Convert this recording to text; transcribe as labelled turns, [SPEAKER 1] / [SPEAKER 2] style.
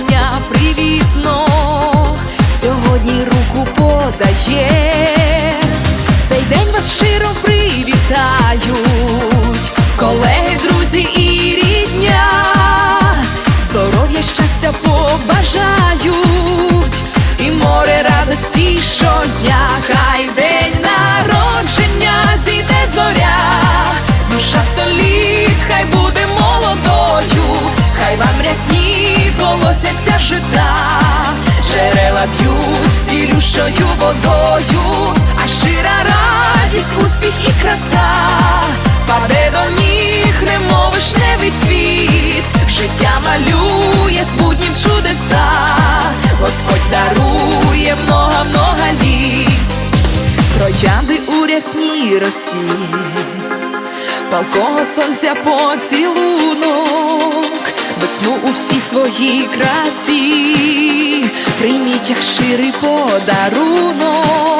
[SPEAKER 1] вітання привітно, сьогодні руку подає, цей день вас щиро привітають, колеги, друзі і. Рясні колосяться жита, джерела п'ють цілющою водою, а щира радість, успіх і краса, паде до ніг, немов вишневий цвіт, життя малює з чудеса, Господь дарує много-много літ, троянди у рясній росі, палкого сонця всій своїй красі, прийміть як ширий подарунок,